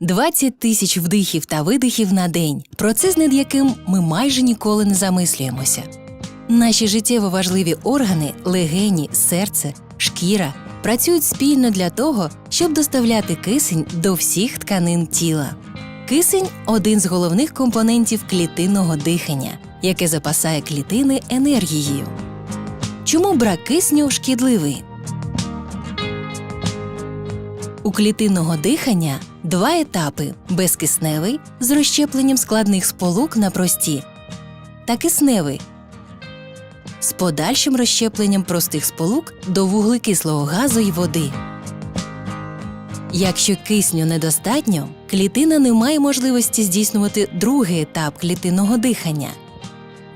20 тисяч вдихів та видихів на день процес, над яким ми майже ніколи не замислюємося. Наші життєво важливі органи, легені, серце, шкіра працюють спільно для того, щоб доставляти кисень до всіх тканин тіла. Кисень один з головних компонентів клітинного дихання, яке запасає клітини енергією. Чому брак кисню шкідливий? У клітинного дихання два етапи: безкисневий з розщепленням складних сполук на прості, та кисневий з подальшим розщепленням простих сполук до вуглекислого газу й води. Якщо кисню недостатньо, клітина не має можливості здійснювати другий етап клітинного дихання.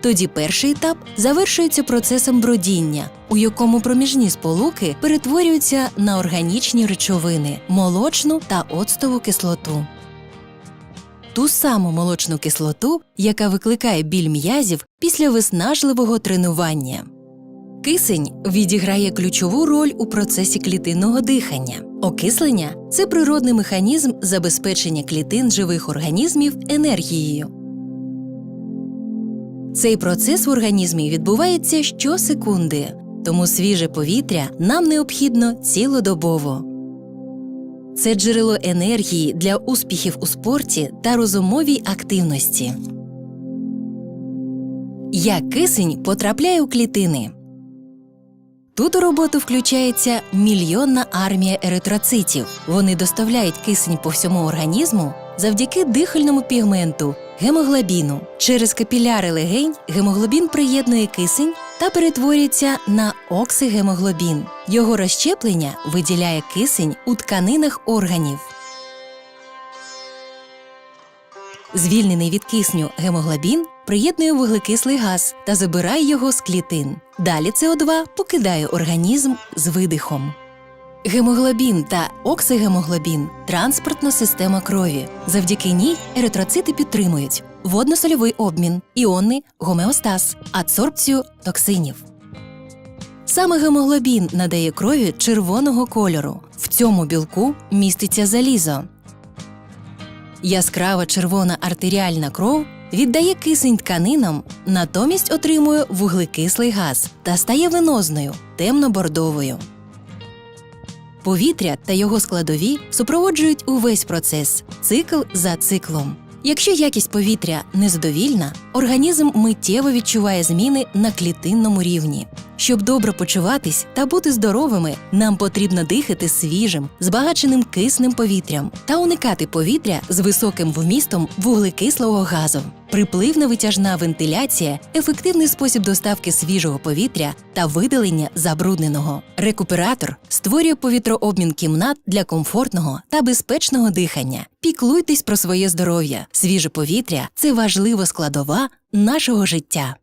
Тоді перший етап завершується процесом бродіння, у якому проміжні сполуки перетворюються на органічні речовини, молочну та оцтову кислоту. Ту саму молочну кислоту, яка викликає біль м'язів після виснажливого тренування. Кисень відіграє ключову роль у процесі клітинного дихання. Окислення це природний механізм забезпечення клітин живих організмів енергією. Цей процес в організмі відбувається щосекунди, тому свіже повітря нам необхідно цілодобово. Це джерело енергії для успіхів у спорті та розумовій активності. Як кисень потрапляє у клітини? Тут у роботу включається мільйонна армія еритроцитів. Вони доставляють кисень по всьому організму завдяки дихальному пігменту гемоглобіну. Через капіляри легень гемоглобін приєднує кисень та перетворюється на оксигемоглобін. Його розщеплення виділяє кисень у тканинах органів. Звільнений від кисню гемоглобін приєднує вуглекислий газ та забирає його з клітин. Далі СО2 покидає організм з видихом. Гемоглобін та оксигемоглобін транспортна система крові. Завдяки ній еритроцити підтримують водно-сольовий обмін, іонний гомеостаз, адсорбцію токсинів. Саме гемоглобін надає крові червоного кольору. В цьому білку міститься залізо. Яскрава червона артеріальна кров віддає кисень тканинам, натомість отримує вуглекислий газ та стає венозною, темно-бордовою. Повітря та його складові супроводжують увесь процес цикл за циклом. Якщо якість повітря незадовільна, організм миттєво відчуває зміни на клітинному рівні. Щоб добре почуватись та бути здоровими, нам потрібно дихати свіжим, збагаченим киснем повітрям та уникати повітря з високим вмістом вуглекислого газу. Припливно-витяжна вентиляція ефективний спосіб доставки свіжого повітря та видалення забрудненого. Рекуператор створює повітрообмін кімнат для комфортного та безпечного дихання. Піклуйтесь про своє здоров'я. Свіже повітря це важлива складова нашого життя.